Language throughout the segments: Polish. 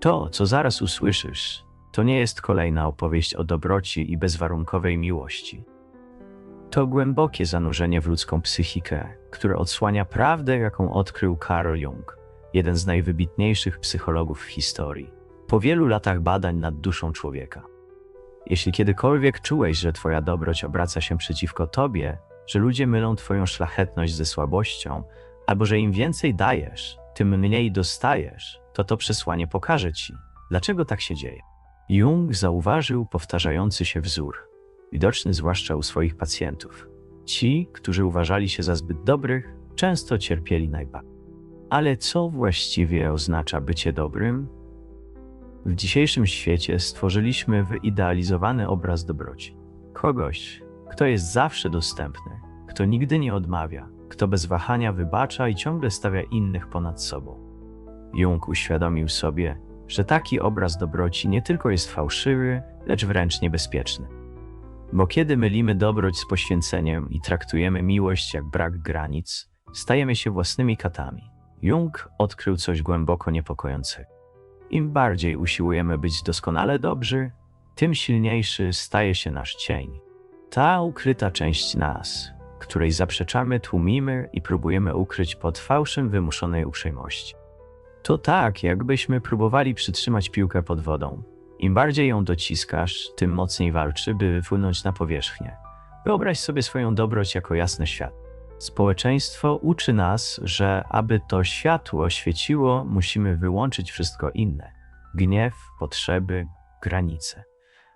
To, co zaraz usłyszysz, to nie jest kolejna opowieść o dobroci i bezwarunkowej miłości. To głębokie zanurzenie w ludzką psychikę, które odsłania prawdę, jaką odkrył Carl Jung, jeden z najwybitniejszych psychologów w historii, po wielu latach badań nad duszą człowieka. Jeśli kiedykolwiek czułeś, że twoja dobroć obraca się przeciwko tobie, że ludzie mylą twoją szlachetność ze słabością, albo że im więcej dajesz, tym mniej dostajesz, to to przesłanie pokaże ci, dlaczego tak się dzieje. Jung zauważył powtarzający się wzór, widoczny zwłaszcza u swoich pacjentów. Ci, którzy uważali się za zbyt dobrych, często cierpieli najbardziej. Ale co właściwie oznacza bycie dobrym? W dzisiejszym świecie stworzyliśmy wyidealizowany obraz dobroci. Kogoś, kto jest zawsze dostępny, kto nigdy nie odmawia, kto bez wahania wybacza i ciągle stawia innych ponad sobą. Jung uświadomił sobie, że taki obraz dobroci nie tylko jest fałszywy, lecz wręcz niebezpieczny. Bo kiedy mylimy dobroć z poświęceniem i traktujemy miłość jak brak granic, stajemy się własnymi katami. Jung odkrył coś głęboko niepokojącego. Im bardziej usiłujemy być doskonale dobrzy, tym silniejszy staje się nasz cień. Ta ukryta część nas, której zaprzeczamy, tłumimy i próbujemy ukryć pod fałszem wymuszonej uprzejmości. To tak, jakbyśmy próbowali przytrzymać piłkę pod wodą. Im bardziej ją dociskasz, tym mocniej walczy, by wypłynąć na powierzchnię. Wyobraź sobie swoją dobroć jako jasne światło. Społeczeństwo uczy nas, że aby to światło świeciło, musimy wyłączyć wszystko inne: gniew, potrzeby, granice.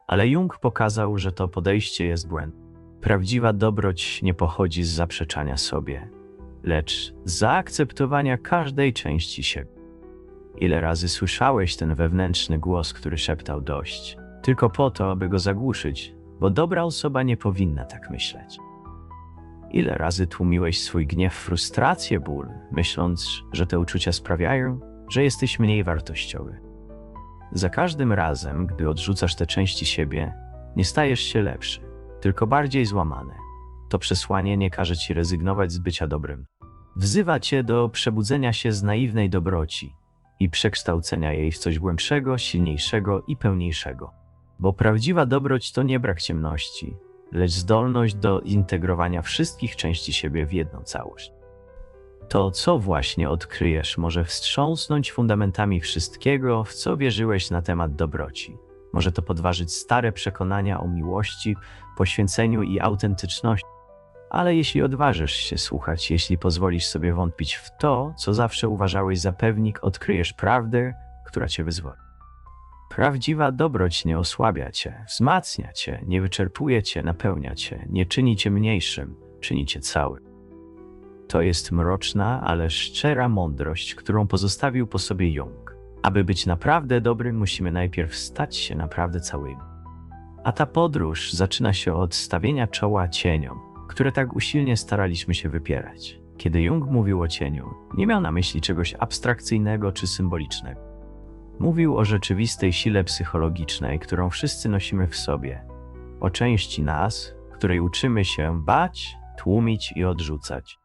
Ale Jung pokazał, że to podejście jest błędne. Prawdziwa dobroć nie pochodzi z zaprzeczania sobie, lecz z zaakceptowania każdej części siebie. Ile razy słyszałeś ten wewnętrzny głos, który szeptał dość, tylko po to, aby go zagłuszyć, bo dobra osoba nie powinna tak myśleć. Ile razy tłumiłeś swój gniew, frustrację, ból, myśląc, że te uczucia sprawiają, że jesteś mniej wartościowy. Za każdym razem, gdy odrzucasz te części siebie, nie stajesz się lepszy, tylko bardziej złamany. To przesłanie nie każe ci rezygnować z bycia dobrym. Wzywa cię do przebudzenia się z naiwnej dobroci i przekształcenia jej w coś głębszego, silniejszego i pełniejszego. Bo prawdziwa dobroć to nie brak ciemności, lecz zdolność do integrowania wszystkich części siebie w jedną całość. To, co właśnie odkryjesz, może wstrząsnąć fundamentami wszystkiego, w co wierzyłeś na temat dobroci. Może to podważyć stare przekonania o miłości, poświęceniu i autentyczności. Ale jeśli odważysz się słuchać, jeśli pozwolisz sobie wątpić w to, co zawsze uważałeś za pewnik, odkryjesz prawdę, która cię wyzwoli. Prawdziwa dobroć nie osłabia cię, wzmacnia cię, nie wyczerpuje cię, napełnia cię, nie czyni cię mniejszym, czyni cię całym. To jest mroczna, ale szczera mądrość, którą pozostawił po sobie Jung. Aby być naprawdę dobrym, musimy najpierw stać się naprawdę całymi. A ta podróż zaczyna się od stawienia czoła cieniom, które tak usilnie staraliśmy się wypierać. Kiedy Jung mówił o cieniu, nie miał na myśli czegoś abstrakcyjnego czy symbolicznego. Mówił o rzeczywistej sile psychologicznej, którą wszyscy nosimy w sobie, o części nas, której uczymy się bać, tłumić i odrzucać.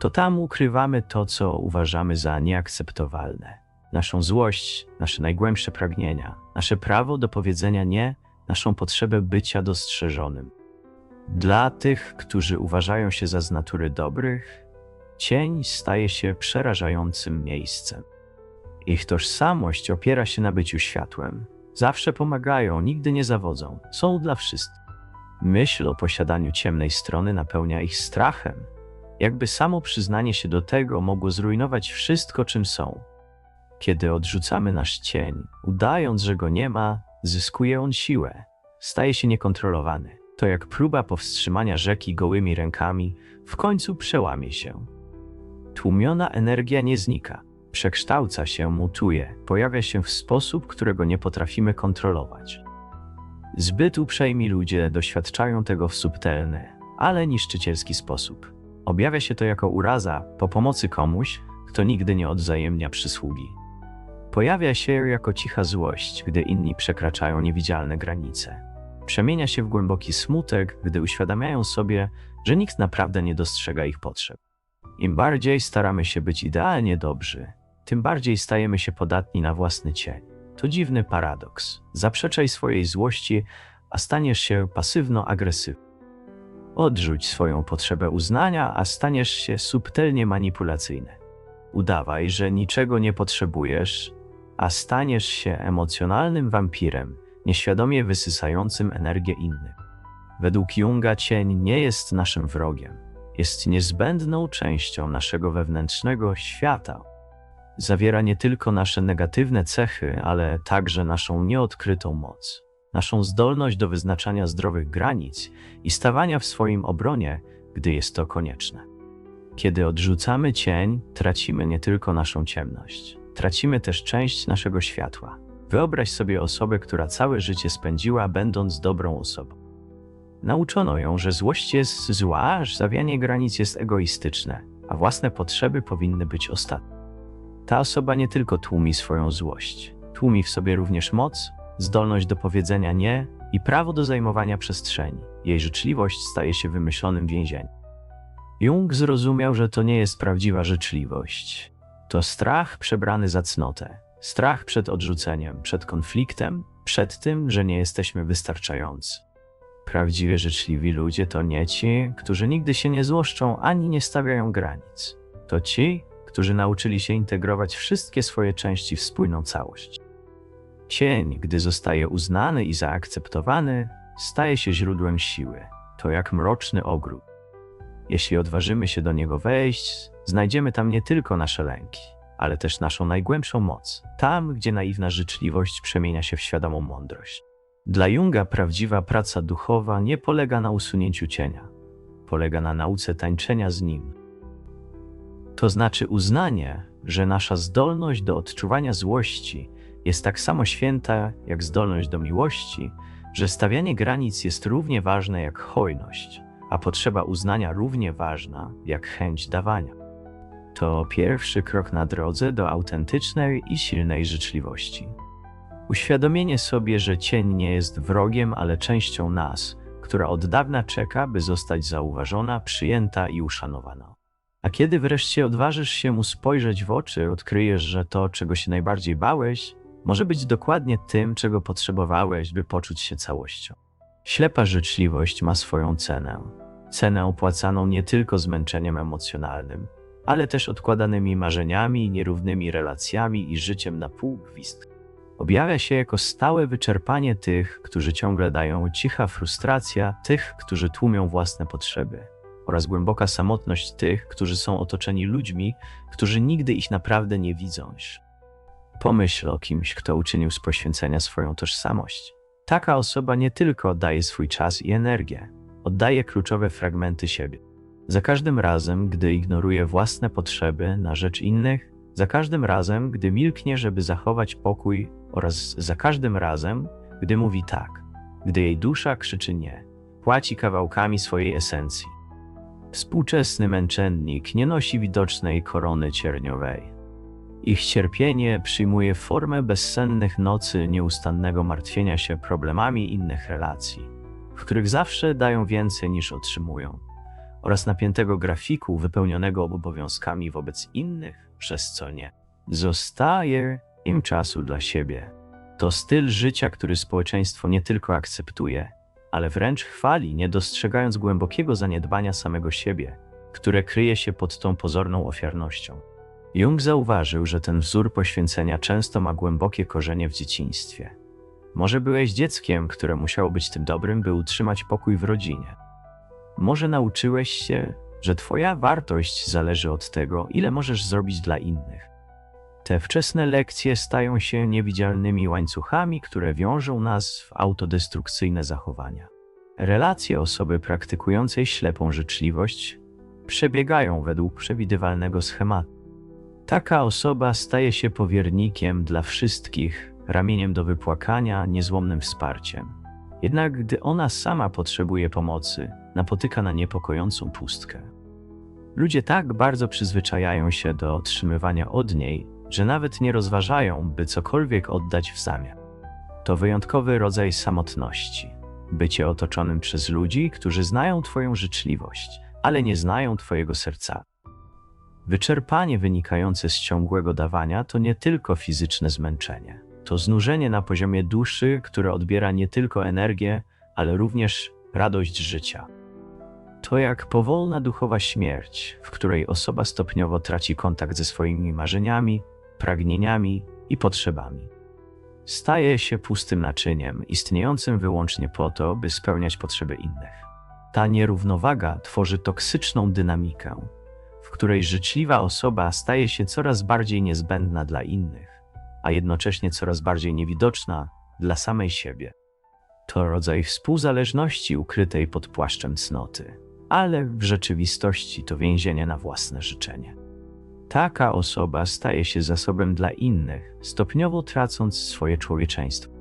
To tam ukrywamy to, co uważamy za nieakceptowalne. Naszą złość, nasze najgłębsze pragnienia, nasze prawo do powiedzenia nie, naszą potrzebę bycia dostrzeżonym. Dla tych, którzy uważają się za z natury dobrych, cień staje się przerażającym miejscem. Ich tożsamość opiera się na byciu światłem. Zawsze pomagają, nigdy nie zawodzą, są dla wszystkich. Myśl o posiadaniu ciemnej strony napełnia ich strachem, jakby samo przyznanie się do tego mogło zrujnować wszystko, czym są. Kiedy odrzucamy nasz cień, udając, że go nie ma, zyskuje on siłę, staje się niekontrolowany. To jak próba powstrzymania rzeki gołymi rękami, w końcu przełamie się. Tłumiona energia nie znika, przekształca się, mutuje, pojawia się w sposób, którego nie potrafimy kontrolować. Zbyt uprzejmi ludzie doświadczają tego w subtelny, ale niszczycielski sposób. Objawia się to jako uraza po pomocy komuś, kto nigdy nie odwzajemnia przysługi. Pojawia się jako cicha złość, gdy inni przekraczają niewidzialne granice. Przemienia się w głęboki smutek, gdy uświadamiają sobie, że nikt naprawdę nie dostrzega ich potrzeb. Im bardziej staramy się być idealnie dobrzy, tym bardziej stajemy się podatni na własny cień. To dziwny paradoks. Zaprzeczaj swojej złości, a staniesz się pasywno-agresywny. Odrzuć swoją potrzebę uznania, a staniesz się subtelnie manipulacyjny. Udawaj, że niczego nie potrzebujesz, a staniesz się emocjonalnym wampirem, nieświadomie wysysającym energię innych. Według Junga cień nie jest naszym wrogiem, jest niezbędną częścią naszego wewnętrznego świata. Zawiera nie tylko nasze negatywne cechy, ale także naszą nieodkrytą moc, naszą zdolność do wyznaczania zdrowych granic i stawania w swoim obronie, gdy jest to konieczne. Kiedy odrzucamy cień, tracimy nie tylko naszą ciemność, tracimy też część naszego światła. Wyobraź sobie osobę, która całe życie spędziła, będąc dobrą osobą. Nauczono ją, że złość jest zła, że zawianie granic jest egoistyczne, a własne potrzeby powinny być ostatnie. Ta osoba nie tylko tłumi swoją złość, tłumi w sobie również moc, zdolność do powiedzenia nie i prawo do zajmowania przestrzeni. Jej życzliwość staje się wymyślonym więzieniem. Jung zrozumiał, że to nie jest prawdziwa życzliwość. To strach przebrany za cnotę. Strach przed odrzuceniem, przed konfliktem, przed tym, że nie jesteśmy wystarczający. Prawdziwie życzliwi ludzie to nie ci, którzy nigdy się nie złoszczą ani nie stawiają granic. To ci, którzy nauczyli się integrować wszystkie swoje części w spójną całość. Cień, gdy zostaje uznany i zaakceptowany, staje się źródłem siły. To jak mroczny ogród. Jeśli odważymy się do niego wejść, znajdziemy tam nie tylko nasze lęki, ale też naszą najgłębszą moc. Tam, gdzie naiwna życzliwość przemienia się w świadomą mądrość. Dla Junga prawdziwa praca duchowa nie polega na usunięciu cienia, polega na nauce tańczenia z nim. To znaczy uznanie, że nasza zdolność do odczuwania złości jest tak samo święta jak zdolność do miłości, że stawianie granic jest równie ważne jak hojność, a potrzeba uznania równie ważna jak chęć dawania. To pierwszy krok na drodze do autentycznej i silnej życzliwości. Uświadomienie sobie, że cień nie jest wrogiem, ale częścią nas, która od dawna czeka, by zostać zauważona, przyjęta i uszanowana. A kiedy wreszcie odważysz się mu spojrzeć w oczy, odkryjesz, że to, czego się najbardziej bałeś, może być dokładnie tym, czego potrzebowałeś, by poczuć się całością. Ślepa życzliwość ma swoją cenę. Cenę opłacaną nie tylko zmęczeniem emocjonalnym, ale też odkładanymi marzeniami, nierównymi relacjami i życiem na pół gwizdka. Objawia się jako stałe wyczerpanie tych, którzy ciągle dają, cicha frustracja tych, którzy tłumią własne potrzeby, oraz głęboka samotność tych, którzy są otoczeni ludźmi, którzy nigdy ich naprawdę nie widzą. Pomyśl o kimś, kto uczynił z poświęcenia swoją tożsamość. Taka osoba nie tylko oddaje swój czas i energię, oddaje kluczowe fragmenty siebie. Za każdym razem, gdy ignoruje własne potrzeby na rzecz innych, za każdym razem, gdy milknie, żeby zachować pokój, oraz za każdym razem, gdy mówi tak, gdy jej dusza krzyczy nie, płaci kawałkami swojej esencji. Współczesny męczennik nie nosi widocznej korony cierniowej. Ich cierpienie przyjmuje formę bezsennych nocy nieustannego martwienia się problemami innych relacji, w których zawsze dają więcej niż otrzymują, oraz napiętego grafiku wypełnionego obowiązkami wobec innych, przez co nie zostaje im czasu dla siebie. To styl życia, który społeczeństwo nie tylko akceptuje, ale wręcz chwali, nie dostrzegając głębokiego zaniedbania samego siebie, które kryje się pod tą pozorną ofiarnością. Jung zauważył, że ten wzór poświęcenia często ma głębokie korzenie w dzieciństwie. Może byłeś dzieckiem, które musiało być tym dobrym, by utrzymać pokój w rodzinie. Może nauczyłeś się, że Twoja wartość zależy od tego, ile możesz zrobić dla innych. Te wczesne lekcje stają się niewidzialnymi łańcuchami, które wiążą nas w autodestrukcyjne zachowania. Relacje osoby praktykującej ślepą życzliwość przebiegają według przewidywalnego schematu. Taka osoba staje się powiernikiem dla wszystkich, ramieniem do wypłakania, niezłomnym wsparciem. Jednak gdy ona sama potrzebuje pomocy, napotyka na niepokojącą pustkę. Ludzie tak bardzo przyzwyczajają się do otrzymywania od niej, że nawet nie rozważają, by cokolwiek oddać w zamian. To wyjątkowy rodzaj samotności. Bycie otoczonym przez ludzi, którzy znają Twoją życzliwość, ale nie znają Twojego serca. Wyczerpanie wynikające z ciągłego dawania to nie tylko fizyczne zmęczenie. To znużenie na poziomie duszy, które odbiera nie tylko energię, ale również radość życia. To jak powolna duchowa śmierć, w której osoba stopniowo traci kontakt ze swoimi marzeniami, pragnieniami i potrzebami. Staje się pustym naczyniem, istniejącym wyłącznie po to, by spełniać potrzeby innych. Ta nierównowaga tworzy toksyczną dynamikę, w której życzliwa osoba staje się coraz bardziej niezbędna dla innych, a jednocześnie coraz bardziej niewidoczna dla samej siebie. To rodzaj współzależności ukrytej pod płaszczem cnoty, ale w rzeczywistości to więzienie na własne życzenie. Taka osoba staje się zasobem dla innych, stopniowo tracąc swoje człowieczeństwo.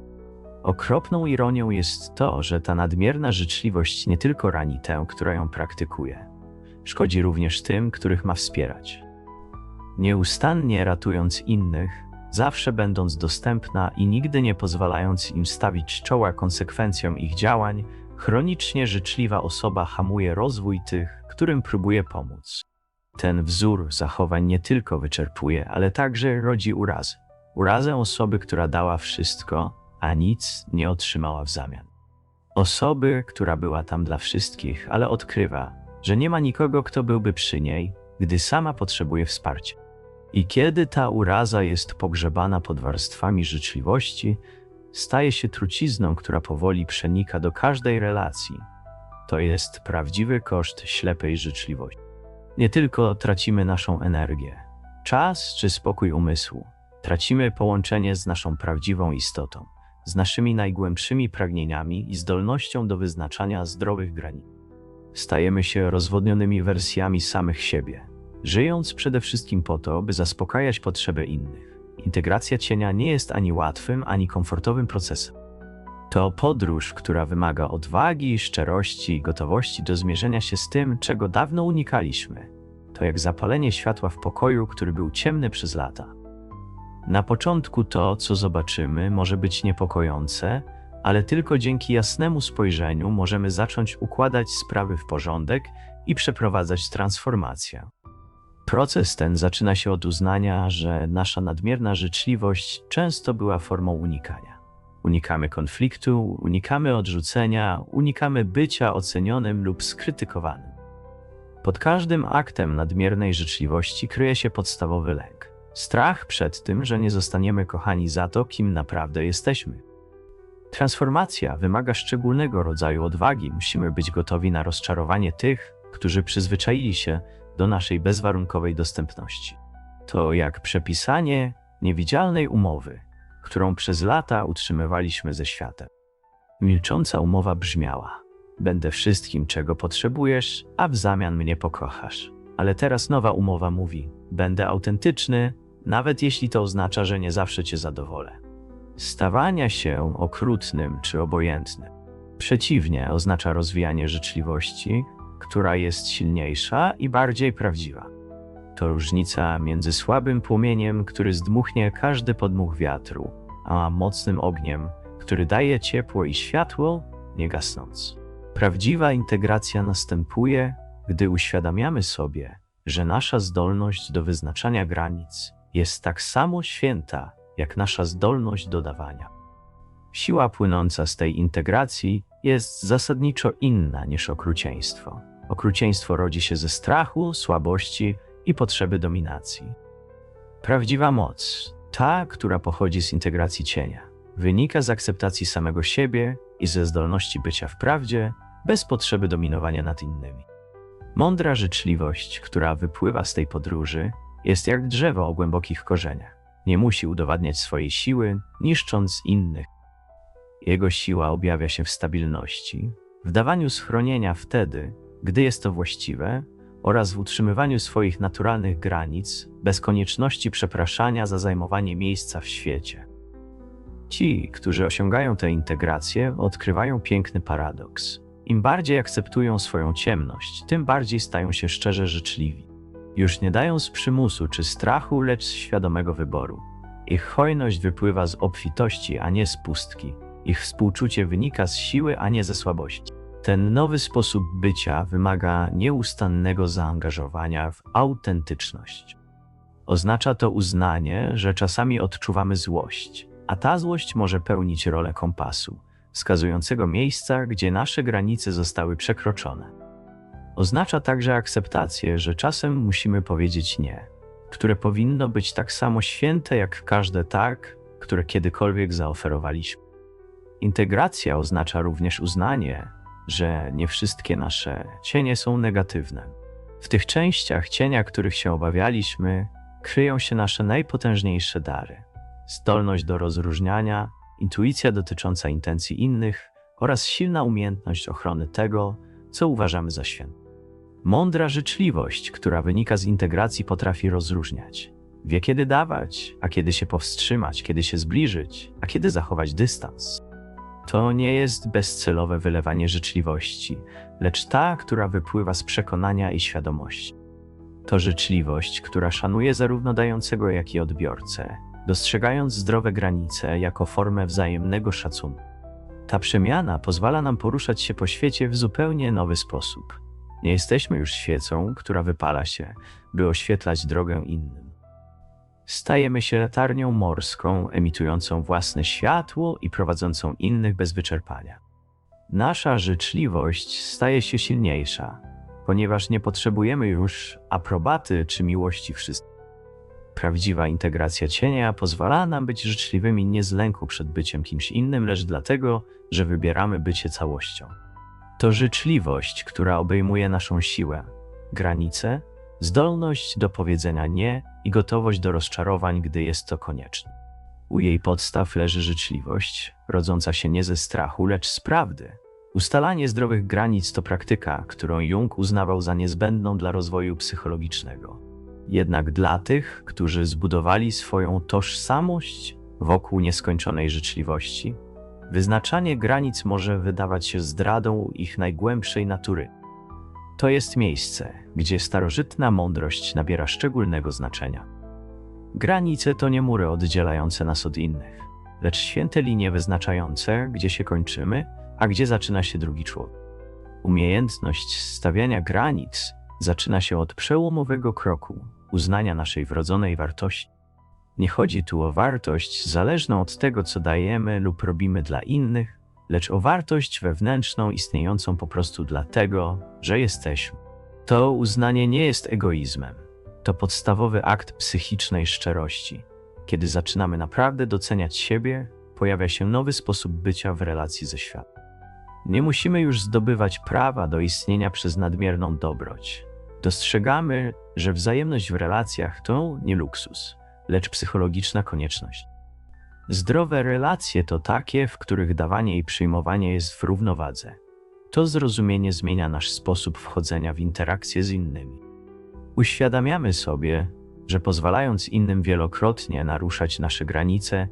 Okropną ironią jest to, że ta nadmierna życzliwość nie tylko rani tę, która ją praktykuje, szkodzi również tym, których ma wspierać. Nieustannie ratując innych, zawsze będąc dostępna i nigdy nie pozwalając im stawić czoła konsekwencjom ich działań, chronicznie życzliwa osoba hamuje rozwój tych, którym próbuje pomóc. Ten wzór zachowań nie tylko wyczerpuje, ale także rodzi urazę. Urazę osoby, która dała wszystko, a nic nie otrzymała w zamian. Osoby, która była tam dla wszystkich, ale odkrywa, że nie ma nikogo, kto byłby przy niej, gdy sama potrzebuje wsparcia. I kiedy ta uraza jest pogrzebana pod warstwami życzliwości, staje się trucizną, która powoli przenika do każdej relacji. To jest prawdziwy koszt ślepej życzliwości. Nie tylko tracimy naszą energię, czas czy spokój umysłu, tracimy połączenie z naszą prawdziwą istotą, z naszymi najgłębszymi pragnieniami i zdolnością do wyznaczania zdrowych granic. Stajemy się rozwodnionymi wersjami samych siebie, żyjąc przede wszystkim po to, by zaspokajać potrzeby innych. Integracja cienia nie jest ani łatwym, ani komfortowym procesem. To podróż, która wymaga odwagi, szczerości i gotowości do zmierzenia się z tym, czego dawno unikaliśmy. To jak zapalenie światła w pokoju, który był ciemny przez lata. Na początku to, co zobaczymy, może być niepokojące, ale tylko dzięki jasnemu spojrzeniu możemy zacząć układać sprawy w porządek i przeprowadzać transformację. Proces ten zaczyna się od uznania, że nasza nadmierna życzliwość często była formą unikania. Unikamy konfliktu, unikamy odrzucenia, unikamy bycia ocenionym lub skrytykowanym. Pod każdym aktem nadmiernej życzliwości kryje się podstawowy lęk. Strach przed tym, że nie zostaniemy kochani za to, kim naprawdę jesteśmy. Transformacja wymaga szczególnego rodzaju odwagi. Musimy być gotowi na rozczarowanie tych, którzy przyzwyczaili się do naszej bezwarunkowej dostępności. To jak przepisanie niewidzialnej umowy, którą przez lata utrzymywaliśmy ze światem. Milcząca umowa brzmiała: Będę wszystkim, czego potrzebujesz, a w zamian mnie pokochasz. Ale teraz nowa umowa mówi: Będę autentyczny, nawet jeśli to oznacza, że nie zawsze cię zadowolę. Stawania się okrutnym czy obojętnym. Przeciwnie, oznacza rozwijanie życzliwości, która jest silniejsza i bardziej prawdziwa. To różnica między słabym płomieniem, który zdmuchnie każdy podmuch wiatru, a mocnym ogniem, który daje ciepło i światło, nie gasnąc. Prawdziwa integracja następuje, gdy uświadamiamy sobie, że nasza zdolność do wyznaczania granic jest tak samo święta, jak nasza zdolność do dawania. Siła płynąca z tej integracji jest zasadniczo inna niż okrucieństwo. Okrucieństwo rodzi się ze strachu, słabości i potrzeby dominacji. Prawdziwa moc, ta, która pochodzi z integracji cienia, wynika z akceptacji samego siebie i ze zdolności bycia w prawdzie, bez potrzeby dominowania nad innymi. Mądra życzliwość, która wypływa z tej podróży, jest jak drzewo o głębokich korzeniach. Nie musi udowadniać swojej siły, niszcząc innych. Jego siła objawia się w stabilności, w dawaniu schronienia wtedy, gdy jest to właściwe, oraz w utrzymywaniu swoich naturalnych granic, bez konieczności przepraszania za zajmowanie miejsca w świecie. Ci, którzy osiągają tę integrację, odkrywają piękny paradoks. Im bardziej akceptują swoją ciemność, tym bardziej stają się szczerze życzliwi. Już nie dają z przymusu czy strachu, lecz z świadomego wyboru. Ich hojność wypływa z obfitości, a nie z pustki. Ich współczucie wynika z siły, a nie ze słabości. Ten nowy sposób bycia wymaga nieustannego zaangażowania w autentyczność. Oznacza to uznanie, że czasami odczuwamy złość, a ta złość może pełnić rolę kompasu, wskazującego miejsca, gdzie nasze granice zostały przekroczone. Oznacza także akceptację, że czasem musimy powiedzieć nie, które powinno być tak samo święte jak każde tak, które kiedykolwiek zaoferowaliśmy. Integracja oznacza również uznanie, że nie wszystkie nasze cienie są negatywne. W tych częściach cienia, których się obawialiśmy, kryją się nasze najpotężniejsze dary: zdolność do rozróżniania, intuicja dotycząca intencji innych oraz silna umiejętność ochrony tego, co uważamy za święte. Mądra życzliwość, która wynika z integracji, potrafi rozróżniać. Wie, kiedy dawać, a kiedy się powstrzymać, kiedy się zbliżyć, a kiedy zachować dystans. To nie jest bezcelowe wylewanie życzliwości, lecz ta, która wypływa z przekonania i świadomości. To życzliwość, która szanuje zarówno dającego, jak i odbiorcę, dostrzegając zdrowe granice jako formę wzajemnego szacunku. Ta przemiana pozwala nam poruszać się po świecie w zupełnie nowy sposób. Nie jesteśmy już świecą, która wypala się, by oświetlać drogę innym. Stajemy się latarnią morską, emitującą własne światło i prowadzącą innych bez wyczerpania. Nasza życzliwość staje się silniejsza, ponieważ nie potrzebujemy już aprobaty czy miłości wszystkich. Prawdziwa integracja cienia pozwala nam być życzliwymi nie z lęku przed byciem kimś innym, lecz dlatego, że wybieramy bycie całością. To życzliwość, która obejmuje naszą siłę, granice, zdolność do powiedzenia nie i gotowość do rozczarowań, gdy jest to konieczne. U jej podstaw leży życzliwość, rodząca się nie ze strachu, lecz z prawdy. Ustalanie zdrowych granic to praktyka, którą Jung uznawał za niezbędną dla rozwoju psychologicznego. Jednak dla tych, którzy zbudowali swoją tożsamość wokół nieskończonej życzliwości, wyznaczanie granic może wydawać się zdradą ich najgłębszej natury. To jest miejsce, gdzie starożytna mądrość nabiera szczególnego znaczenia. Granice to nie mury oddzielające nas od innych, lecz święte linie wyznaczające, gdzie się kończymy, a gdzie zaczyna się drugi człowiek. Umiejętność stawiania granic zaczyna się od przełomowego kroku uznania naszej wrodzonej wartości. Nie chodzi tu o wartość zależną od tego, co dajemy lub robimy dla innych, lecz o wartość wewnętrzną istniejącą po prostu dlatego, że jesteśmy. To uznanie nie jest egoizmem. To podstawowy akt psychicznej szczerości. Kiedy zaczynamy naprawdę doceniać siebie, pojawia się nowy sposób bycia w relacji ze światem. Nie musimy już zdobywać prawa do istnienia przez nadmierną dobroć. Dostrzegamy, że wzajemność w relacjach to nie luksus, lecz psychologiczna konieczność. Zdrowe relacje to takie, w których dawanie i przyjmowanie jest w równowadze. To zrozumienie zmienia nasz sposób wchodzenia w interakcje z innymi. Uświadamiamy sobie, że pozwalając innym wielokrotnie naruszać nasze granice,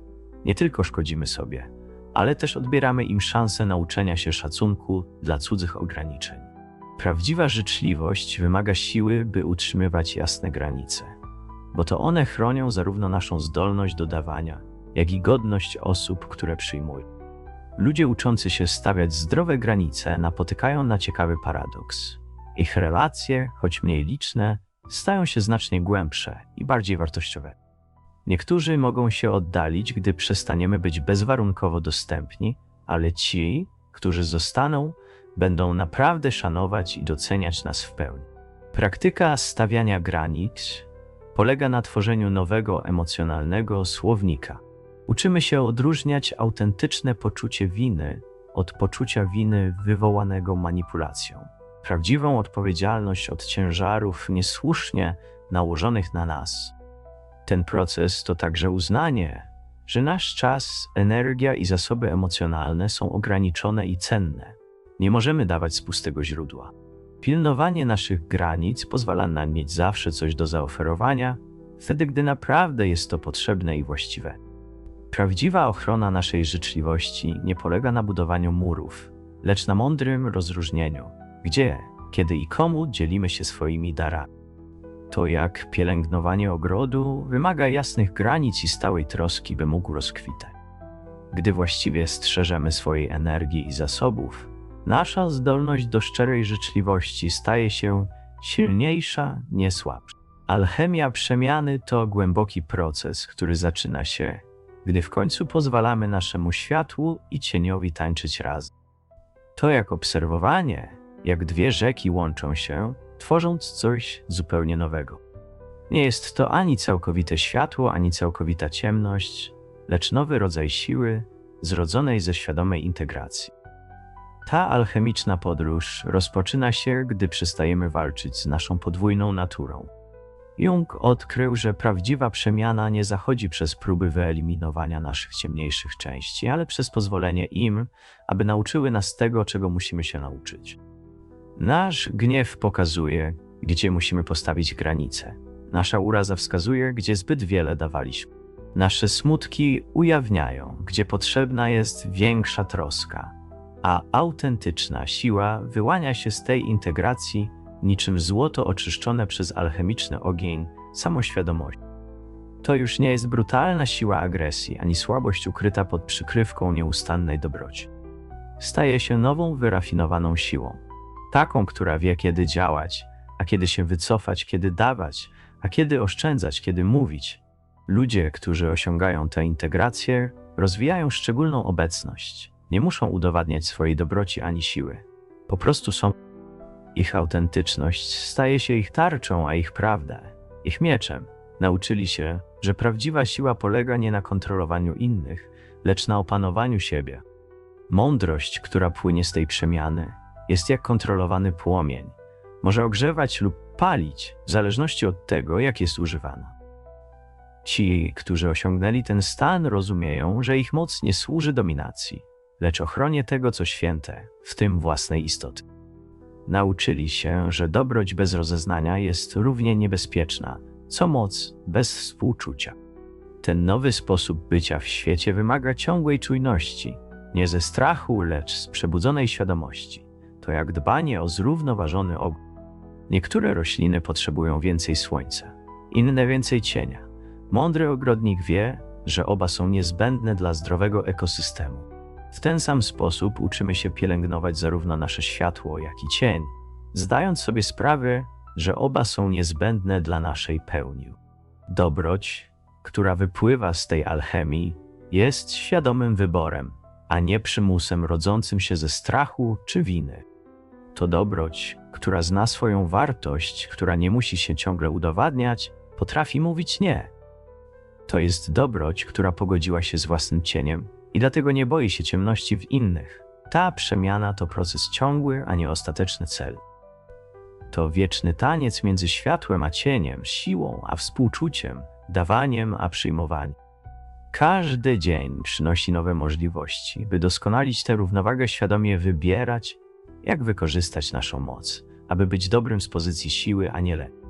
nie tylko szkodzimy sobie, ale też odbieramy im szansę nauczenia się szacunku dla cudzych ograniczeń. Prawdziwa życzliwość wymaga siły, by utrzymywać jasne granice, bo to one chronią zarówno naszą zdolność do dawania, jak i godność osób, które przyjmują. Ludzie uczący się stawiać zdrowe granice napotykają na ciekawy paradoks. Ich relacje, choć mniej liczne, stają się znacznie głębsze i bardziej wartościowe. Niektórzy mogą się oddalić, gdy przestaniemy być bezwarunkowo dostępni, ale ci, którzy zostaną, będą naprawdę szanować i doceniać nas w pełni. Praktyka stawiania granic polega na tworzeniu nowego emocjonalnego słownika. Uczymy się odróżniać autentyczne poczucie winy od poczucia winy wywołanego manipulacją. Prawdziwą odpowiedzialność od ciężarów niesłusznie nałożonych na nas. Ten proces to także uznanie, że nasz czas, energia i zasoby emocjonalne są ograniczone i cenne. Nie możemy dawać z pustego źródła. Pilnowanie naszych granic pozwala nam mieć zawsze coś do zaoferowania, wtedy gdy naprawdę jest to potrzebne i właściwe. Prawdziwa ochrona naszej życzliwości nie polega na budowaniu murów, lecz na mądrym rozróżnieniu, gdzie, kiedy i komu dzielimy się swoimi darami. To jak pielęgnowanie ogrodu wymaga jasnych granic i stałej troski, by mógł rozkwitać. Gdy właściwie strzeżemy swojej energii i zasobów, nasza zdolność do szczerej życzliwości staje się silniejsza, nie słabsza. Alchemia przemiany to głęboki proces, który zaczyna się, gdy w końcu pozwalamy naszemu światłu i cieniowi tańczyć razem. To jak obserwowanie, jak dwie rzeki łączą się, tworząc coś zupełnie nowego. Nie jest to ani całkowite światło, ani całkowita ciemność, lecz nowy rodzaj siły zrodzonej ze świadomej integracji. Ta alchemiczna podróż rozpoczyna się, gdy przestajemy walczyć z naszą podwójną naturą. Jung odkrył, że prawdziwa przemiana nie zachodzi przez próby wyeliminowania naszych ciemniejszych części, ale przez pozwolenie im, aby nauczyły nas tego, czego musimy się nauczyć. Nasz gniew pokazuje, gdzie musimy postawić granice. Nasza uraza wskazuje, gdzie zbyt wiele dawaliśmy. Nasze smutki ujawniają, gdzie potrzebna jest większa troska, a autentyczna siła wyłania się z tej integracji niczym złoto oczyszczone przez alchemiczny ogień samoświadomości. To już nie jest brutalna siła agresji, ani słabość ukryta pod przykrywką nieustannej dobroci. Staje się nową, wyrafinowaną siłą. Taką, która wie, kiedy działać, a kiedy się wycofać, kiedy dawać, a kiedy oszczędzać, kiedy mówić. Ludzie, którzy osiągają tę integrację, rozwijają szczególną obecność. Nie muszą udowadniać swojej dobroci ani siły. Po prostu są. Ich autentyczność staje się ich tarczą, a ich prawda ich mieczem. Nauczyli się, że prawdziwa siła polega nie na kontrolowaniu innych, lecz na opanowaniu siebie. Mądrość, która płynie z tej przemiany, jest jak kontrolowany płomień. Może ogrzewać lub palić, w zależności od tego, jak jest używana. Ci, którzy osiągnęli ten stan, rozumieją, że ich moc nie służy dominacji, lecz ochronie tego, co święte, w tym własnej istoty. Nauczyli się, że dobroć bez rozeznania jest równie niebezpieczna, co moc bez współczucia. Ten nowy sposób bycia w świecie wymaga ciągłej czujności, nie ze strachu, lecz z przebudzonej świadomości. To jak dbanie o zrównoważony ogród. Niektóre rośliny potrzebują więcej słońca, inne więcej cienia. Mądry ogrodnik wie, że oba są niezbędne dla zdrowego ekosystemu. W ten sam sposób uczymy się pielęgnować zarówno nasze światło, jak i cień, zdając sobie sprawę, że oba są niezbędne dla naszej pełni. Dobroć, która wypływa z tej alchemii, jest świadomym wyborem, a nie przymusem rodzącym się ze strachu czy winy. To dobroć, która zna swoją wartość, która nie musi się ciągle udowadniać, potrafi mówić nie. To jest dobroć, która pogodziła się z własnym cieniem i dlatego nie boi się ciemności w innych. Ta przemiana to proces ciągły, a nie ostateczny cel. To wieczny taniec między światłem a cieniem, siłą a współczuciem, dawaniem a przyjmowaniem. Każdy dzień przynosi nowe możliwości, by doskonalić tę równowagę, świadomie wybierać, jak wykorzystać naszą moc, aby być dobrym z pozycji siły, a nie lepiej.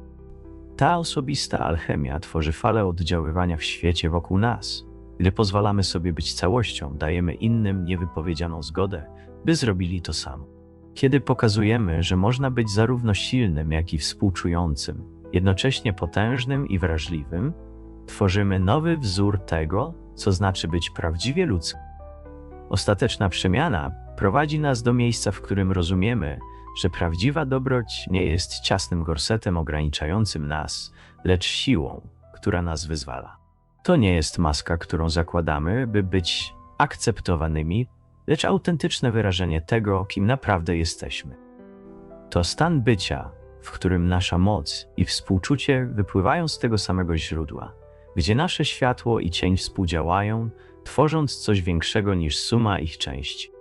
Ta osobista alchemia tworzy falę oddziaływania w świecie wokół nas. Gdy pozwalamy sobie być całością, dajemy innym niewypowiedzianą zgodę, by zrobili to samo. Kiedy pokazujemy, że można być zarówno silnym, jak i współczującym, jednocześnie potężnym i wrażliwym, tworzymy nowy wzór tego, co znaczy być prawdziwie ludzkim. Ostateczna przemiana prowadzi nas do miejsca, w którym rozumiemy, że prawdziwa dobroć nie jest ciasnym gorsetem ograniczającym nas, lecz siłą, która nas wyzwala. To nie jest maska, którą zakładamy, by być akceptowanymi, lecz autentyczne wyrażenie tego, kim naprawdę jesteśmy. To stan bycia, w którym nasza moc i współczucie wypływają z tego samego źródła, gdzie nasze światło i cień współdziałają, tworząc coś większego niż suma ich części.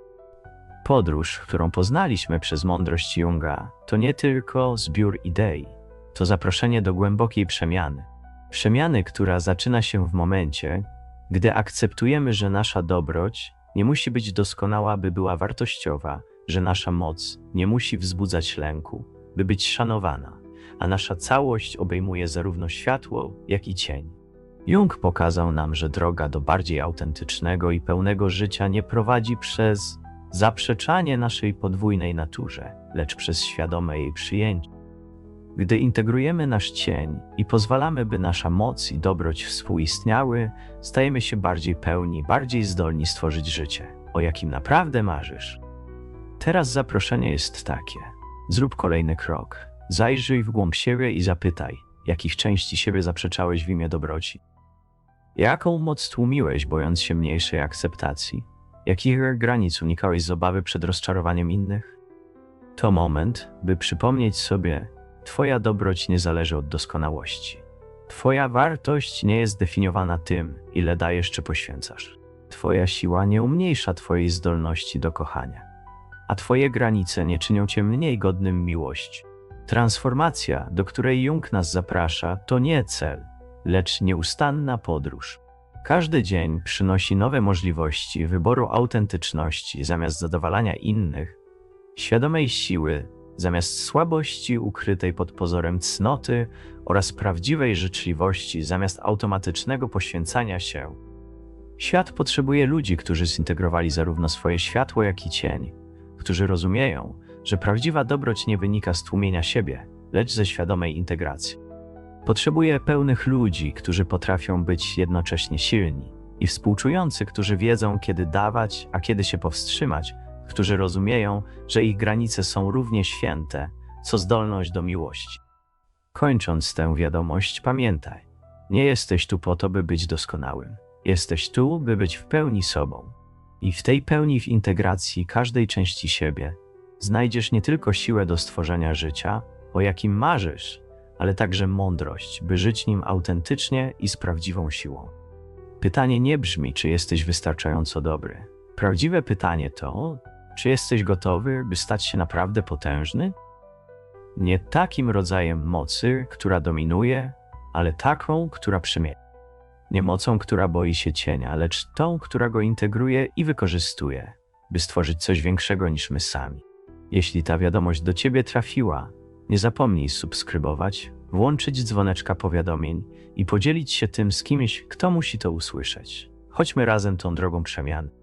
Podróż, którą poznaliśmy przez mądrość Junga, to nie tylko zbiór idei, to zaproszenie do głębokiej przemiany. Przemiany, która zaczyna się w momencie, gdy akceptujemy, że nasza dobroć nie musi być doskonała, by była wartościowa, że nasza moc nie musi wzbudzać lęku, by być szanowana, a nasza całość obejmuje zarówno światło, jak i cień. Jung pokazał nam, że droga do bardziej autentycznego i pełnego życia nie prowadzi przez zaprzeczanie naszej podwójnej naturze, lecz przez świadome jej przyjęcie. Gdy integrujemy nasz cień i pozwalamy, by nasza moc i dobroć współistniały, stajemy się bardziej pełni, bardziej zdolni stworzyć życie, o jakim naprawdę marzysz. Teraz zaproszenie jest takie: zrób kolejny krok, zajrzyj w głąb siebie i zapytaj, jakich części siebie zaprzeczałeś w imię dobroci. Jaką moc tłumiłeś, bojąc się mniejszej akceptacji? Jakich granic unikałeś z obawy przed rozczarowaniem innych? To moment, by przypomnieć sobie, Twoja dobroć nie zależy od doskonałości. Twoja wartość nie jest definiowana tym, ile dajesz czy poświęcasz. Twoja siła nie umniejsza Twojej zdolności do kochania, a Twoje granice nie czynią Cię mniej godnym miłości. Transformacja, do której Jung nas zaprasza, to nie cel, lecz nieustanna podróż. Każdy dzień przynosi nowe możliwości wyboru autentyczności zamiast zadowalania innych, świadomej siły zamiast słabości ukrytej pod pozorem cnoty oraz prawdziwej życzliwości zamiast automatycznego poświęcania się. Świat potrzebuje ludzi, którzy zintegrowali zarówno swoje światło, jak i cień, którzy rozumieją, że prawdziwa dobroć nie wynika z tłumienia siebie, lecz ze świadomej integracji. Potrzebuje pełnych ludzi, którzy potrafią być jednocześnie silni i współczujący, którzy wiedzą, kiedy dawać, a kiedy się powstrzymać, którzy rozumieją, że ich granice są równie święte, co zdolność do miłości. Kończąc tę wiadomość, pamiętaj, nie jesteś tu po to, by być doskonałym. Jesteś tu, by być w pełni sobą. I w tej pełni w integracji każdej części siebie znajdziesz nie tylko siłę do stworzenia życia, o jakim marzysz, ale także mądrość, by żyć nim autentycznie i z prawdziwą siłą. Pytanie nie brzmi, czy jesteś wystarczająco dobry. Prawdziwe pytanie to, czy jesteś gotowy, by stać się naprawdę potężny? Nie takim rodzajem mocy, która dominuje, ale taką, która przemienia. Nie mocą, która boi się cienia, lecz tą, która go integruje i wykorzystuje, by stworzyć coś większego niż my sami. Jeśli ta wiadomość do Ciebie trafiła, nie zapomnij subskrybować, włączyć dzwoneczka powiadomień i podzielić się tym z kimś, kto musi to usłyszeć. Chodźmy razem tą drogą przemiany.